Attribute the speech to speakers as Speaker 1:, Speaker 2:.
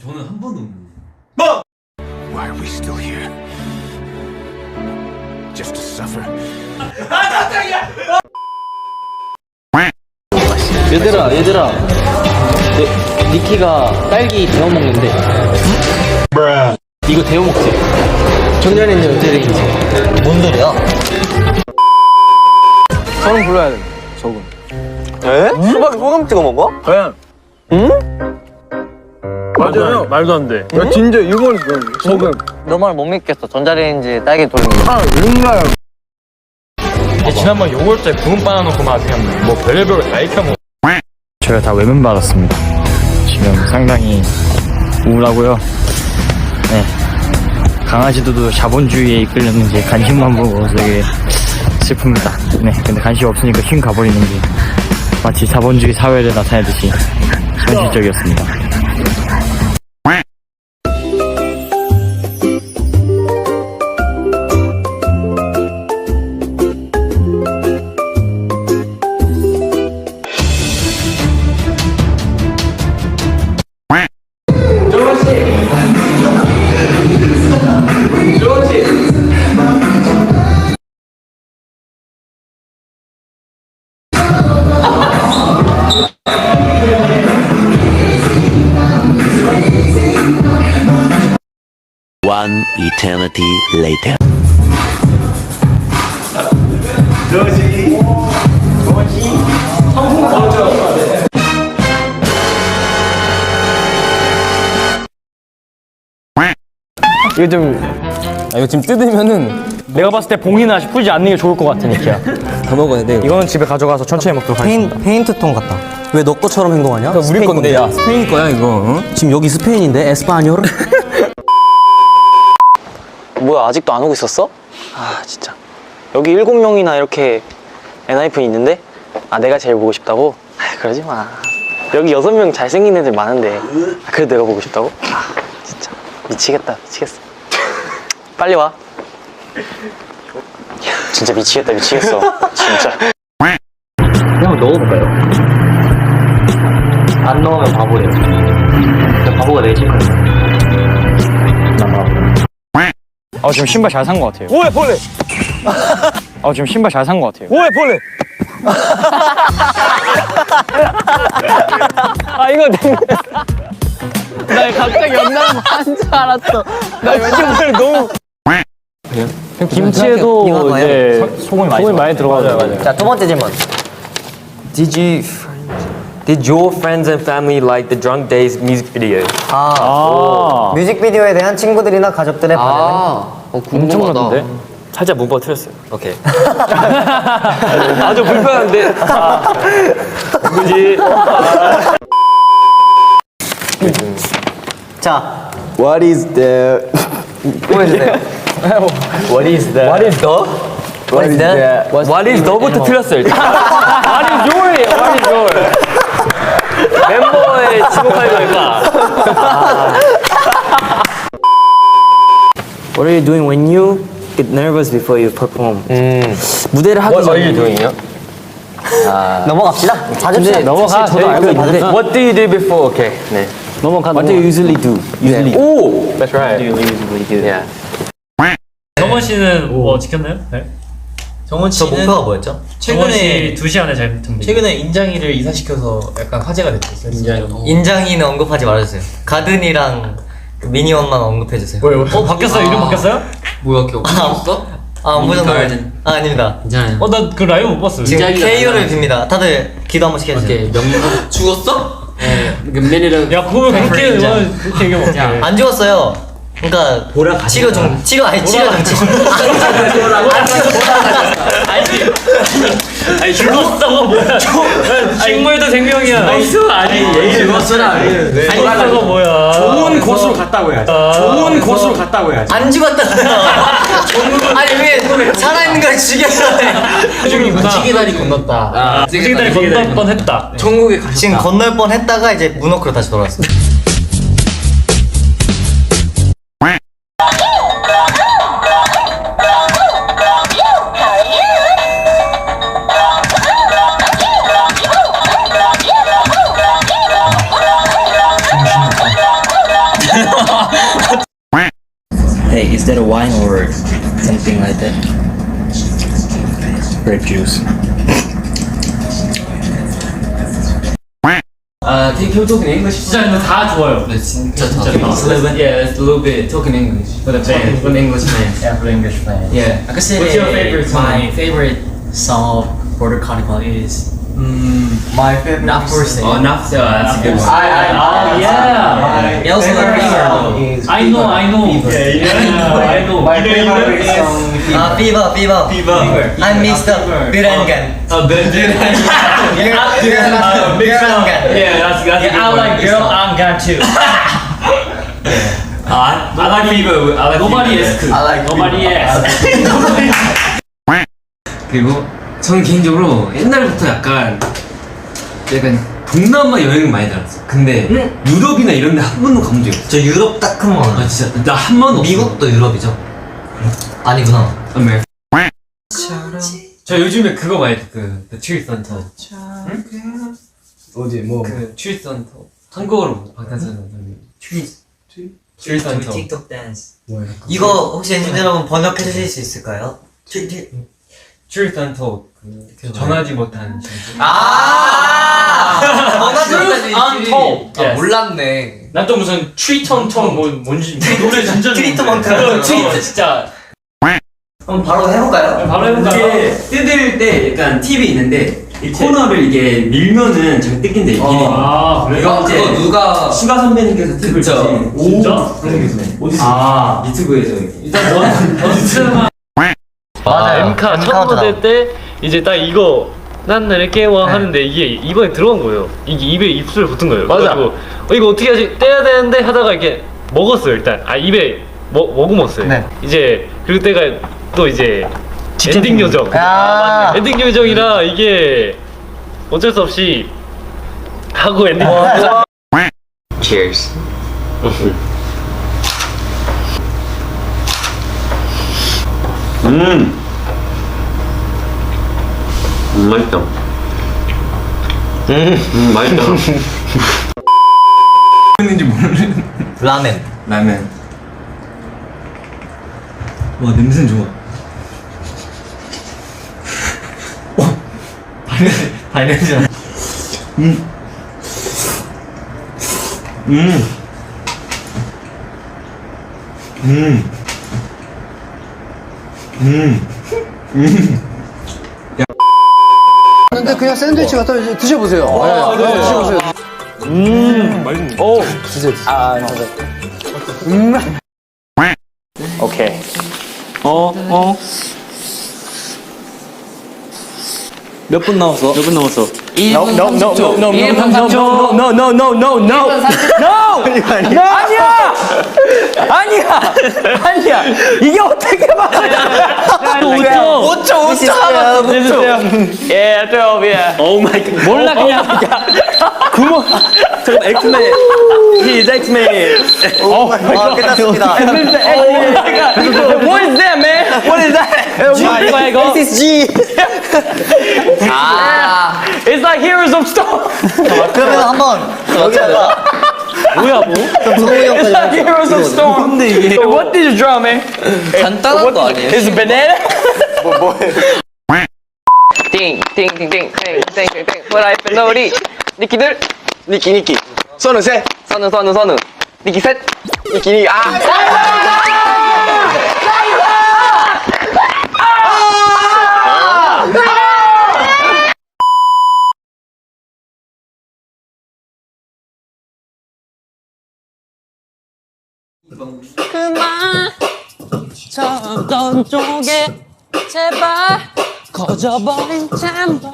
Speaker 1: 저는 한 번도 없는데.
Speaker 2: Why are we still here? Just to suffer?
Speaker 3: 얘들아 얘들아 네, 니키가 딸기 데워 먹는데 이거 데워 먹지 전자레인지 전자레인지 뭔 소리야?
Speaker 4: 소금 불러야 돼. 소금.
Speaker 3: 에? 수박에 소금 찍어 먹어?
Speaker 4: 그냥. 응? 맞아요. 말도 안 돼. 야, 진짜 일본 소금.
Speaker 3: 너말 못 믿겠어. 전자레인지 딸기 돌리는 거.
Speaker 4: 아, 정말.
Speaker 5: 지난번 요구르트에 구운 바나나 넣고 막 그냥 뭐 별의별 거다 익혀 먹 저희가 다 외면 받았습니다. 지금 상당히 우울하고요. 네. 강아지들도 자본주의에 이끌렸는지 간식만 보고 되게 슬픕니다. 네. 근데 간식 없으니까 쉰 가버리는 게 마치 자본주의 사회를 나타내듯이 현실적이었습니다
Speaker 6: One eternity later.
Speaker 5: 이거 좀 아, 이거 지금 뜯으면은 내가 봤을 때 봉이나 풀지 않는 게 좋을 것 같아 니키야
Speaker 3: 다 먹어야 돼
Speaker 5: 이거는 집에 가져가서 천천히 먹도록 하겠습니다
Speaker 3: 페인트 통 같다 왜 너 것처럼 행동하냐?
Speaker 5: 우리
Speaker 3: 스페인
Speaker 5: 건데 야 스페인 거야 이거 응?
Speaker 3: 지금 여기 스페인인데 에스파뇰 뭐야 아직도 안 오고 있었어? 아 진짜. 여기 일곱 명이나 이렇게 엔하이픈이 있는데? 아 내가 제일 보고 싶다고? 아 그러지 마. 여기 여섯 명 잘생긴 애들 많은데. 아, 그래도 내가 보고 싶다고? 아 진짜. 미치겠다. 미치겠어. 빨리 와. 진짜 미치겠다. 미치겠어. 진짜. 그냥 넣어볼까요? 안 넣으면 바보예요. 바보가 내지
Speaker 5: 아 지금 신발 잘 산 것 같아요.
Speaker 4: 오해 벌레.
Speaker 5: 아 지금 신발 잘 산 것 같아요.
Speaker 4: 오해 벌레.
Speaker 5: 아 이거 나 갑자기 연락 한줄 알았어. 나 신발 너무 김치에도. 이제 소금이 많이, 들어가요.
Speaker 3: 자 두 번째 질문.
Speaker 7: Did you did your friends and family like the Drunk Days music video?
Speaker 5: 아
Speaker 3: 뮤직비디오에 대한 친구들이나 가족들의 반응은?
Speaker 7: 어,
Speaker 5: 엄청난데?
Speaker 7: 살짝 문법 틀렸어요. 오케이. 아주 불편한데. 뭐지?
Speaker 3: 자
Speaker 7: What is the
Speaker 3: 보여주세요
Speaker 7: What is the What is the
Speaker 3: What is that?
Speaker 7: What is 너부터 틀렸어요. 일단. What is your이에요? What is your? 멤버의 지목할 거니까.
Speaker 3: What are you doing when you get nervous before you perform? 무대를 하기
Speaker 7: What are
Speaker 3: 전에
Speaker 7: you doing이요?
Speaker 3: 넘어갑시다 자습실
Speaker 5: 넘어가.
Speaker 3: 저도 알고 있는데
Speaker 7: What do you do before? 오케이. 네.
Speaker 3: 넘어가 What do you usually do? Usually
Speaker 7: 오, that's right.
Speaker 3: usually do?
Speaker 7: Yeah.
Speaker 8: 정원 씨는 뭐 지켰나요? 네.
Speaker 1: 정원
Speaker 3: 저
Speaker 1: 씨는
Speaker 3: 목표가 뭐였죠?
Speaker 1: 최근에
Speaker 8: 2시 안에 잘 등대.
Speaker 1: 최근에 인장이를 이사시켜서 약간 화제가 됐고 있어요. 인장이.
Speaker 9: 인장이는 언급하지 말아주세요. 가든이랑 그 미니언만 언급해주세요.
Speaker 8: 뭐요? 어 바뀌었어요? 이름 바뀌었어요?
Speaker 1: 뭐야, 걔 없어?
Speaker 9: 아, 안 보셨나요? 아, 아닙니다.
Speaker 1: 괜찮아요.
Speaker 8: 어 나 그 라이브 못 봤어요.
Speaker 9: 지금
Speaker 1: 인장이가
Speaker 9: KO를 빕니다. 다들 기도 한 번씩 해주세요.
Speaker 1: 명 죽었어? 네, 면면이랑
Speaker 8: 야 그거 그렇게
Speaker 1: 인장.
Speaker 8: 와, 그렇게 얘기하면 어떡해.
Speaker 9: 안 죽었어요. 그러니까
Speaker 1: 보라
Speaker 9: 치료 중 치료 아니 치료 중 치료.
Speaker 8: 아니 죽었다고 뭐야? 식물도 생명이야. 죽었어 아니
Speaker 1: 죽었어라.
Speaker 8: 죽었다고 뭐야?
Speaker 5: 좋은 곳으로 갔다고 해야지 좋은 곳으로 갔다고 해야지
Speaker 9: 안 죽었다고요. 아니 왜 살아있는 걸 죽였어요?
Speaker 8: 죽이구나.
Speaker 1: 시계다리 건넜다.
Speaker 8: 무지개다리 건널 뻔했다.
Speaker 1: 천국에 가셨다.
Speaker 9: 지금 건널 뻔했다가 이제 문워크로 다시 돌아왔어
Speaker 5: Is that a wine or something like that? Grape juice.
Speaker 8: Uh, can you talk in English? 진짜 근데 다 좋아요. 네, 진짜 진짜.
Speaker 9: A little bit?
Speaker 8: Yeah, it's a little bit. Talk in English for the band, for the English band.
Speaker 9: Yeah, for English fans.
Speaker 8: Yeah.
Speaker 9: I could say
Speaker 8: What's your favorite song?
Speaker 9: my favorite song of Border Carnival is
Speaker 1: My favorite
Speaker 9: Not for Sale.
Speaker 8: Oh, not so. That's a good one.
Speaker 1: I, I,
Speaker 8: Oh, yeah.
Speaker 9: It also
Speaker 1: favorite
Speaker 9: like
Speaker 1: song
Speaker 9: Fever.
Speaker 1: is
Speaker 8: I know, I know.
Speaker 1: Fever.
Speaker 8: Yeah, yeah, I know.
Speaker 1: My
Speaker 8: You know,
Speaker 1: favorite
Speaker 8: you know,
Speaker 1: song is
Speaker 9: Uh, Fever, Fever.
Speaker 8: Fever.
Speaker 9: I missed the Birangan.
Speaker 8: Oh, the the
Speaker 9: Girl-
Speaker 8: big
Speaker 9: Girl
Speaker 8: song.
Speaker 9: Angan.
Speaker 8: Yeah, that's that's. a
Speaker 9: Yeah,
Speaker 8: good
Speaker 9: I
Speaker 8: one.
Speaker 9: like
Speaker 8: Big
Speaker 9: Girl
Speaker 8: song.
Speaker 9: Angan too.
Speaker 8: Uh, I, I like Fever. I like Nobody asked.
Speaker 1: I like
Speaker 8: Nobody
Speaker 1: Fever.
Speaker 8: asked. 그리고 저는 개인적으로 옛날부터 약간 약간 동남아 여행 많이 다녔어. 근데 유럽이나 이런 데 한 번도 가본 적이 없어.
Speaker 9: 저 유럽 딱 한 번.
Speaker 8: 아 진짜 나 한 번도 없어.
Speaker 9: 미국도 유럽이죠? 아니구나.
Speaker 8: 아메. 저 요즘에 그거 많이 듣- 그 The Truth Untold.
Speaker 1: 어디
Speaker 8: 뭐그 Truth Untold. 한국어로 방탄소년단 Truth Truth Untold.
Speaker 9: 틱톡 댄스.
Speaker 1: 뭐야?
Speaker 9: 이거 혹시 여러분 번역해 주실 수 있을까요? 티-
Speaker 8: Untold. 그 전하지 못한 진실.
Speaker 9: 아! 전화지
Speaker 8: Truth Untold.
Speaker 1: 아
Speaker 8: Yes.
Speaker 1: 몰랐네.
Speaker 8: 난 또 무슨 트위턴턴 뭐 뭔지 노래 진짜 어, 트위터 진짜
Speaker 9: 그럼 바로 해볼까요?
Speaker 8: 바로 해볼까요?
Speaker 10: 이게 뜯을 때 약간 팁이 있는데 이 코너를 이게 밀면은 잘 뜯긴다 이 길이.
Speaker 8: 아 그래?
Speaker 10: 이거 이제
Speaker 1: 그거 누가
Speaker 10: 수가 선배님께서 팁을 주신
Speaker 8: 진짜?
Speaker 10: 어디서
Speaker 8: 아
Speaker 10: 유튜브에서.
Speaker 8: 일단 넌 너는
Speaker 11: 맞아요.
Speaker 7: 엠카 첫
Speaker 11: 엠카운트다.
Speaker 7: 무대 때 이제 딱 이거 난 이렇게 와 하는데 이게 입안에 들어간 거예요. 이게 입에 입술 붙은 거예요.
Speaker 11: 맞아.
Speaker 7: 그래가지고 어, 이거 어떻게 하지? 떼야 되는데 하다가 이렇게 먹었어요 일단. 아 입에 먹 먹음었어요.
Speaker 11: 네.
Speaker 7: 이제 그때가 또 이제 엔딩 요정.
Speaker 11: 아.
Speaker 7: 엔딩 요정이라 이게 어쩔 수 없이 하고 엔딩.
Speaker 12: Cheers. 음. 음, 맛있다. 음, 맛있다.
Speaker 8: 했는지 모르는
Speaker 9: 라멘.
Speaker 8: 라면 와 냄새는 좋아. 발냄새 발냄새. 나.
Speaker 4: 근데 그냥 샌드위치 갖다 이제 드셔보세요. 네, 네, 드셔보세요.
Speaker 11: 오케이. 어, 어.
Speaker 5: 몇 분 남았어?
Speaker 11: 몇 분 남았어?
Speaker 4: No, no, no, no, no, no, no, no, no, no, no, no, no. 아니야, 아니야, 아니야. 이게 어떻게 맞아? 5초, 5초, 5초. 해주세요. 예, 12, 예.
Speaker 11: 오 마이 갓.
Speaker 4: 몰라 그냥. 구멍.
Speaker 11: 잠깐 엑스맨. He is X-Men.
Speaker 9: 아, 끝났습니다.
Speaker 4: What is that, man? What is that? G 이거 이거. This is G. 아. It's like Heroes of Stone.
Speaker 9: 그러면 한번 여기다가
Speaker 11: 뭐야 뭐?
Speaker 9: 성우 형까지.
Speaker 4: Heroes of Stone. 근데 이게. What did you draw, man?
Speaker 5: 간단한 거 아니에요?
Speaker 4: It's a banana.
Speaker 11: 띵띵띵띵띵띵띵띵 프라이팬 놀이 니키들 니키 니키 선우 셋 선우 선우 선우 니키 셋 니키 니키 아
Speaker 13: 저 어떤 쪽에 제발 꺼져버린 챔버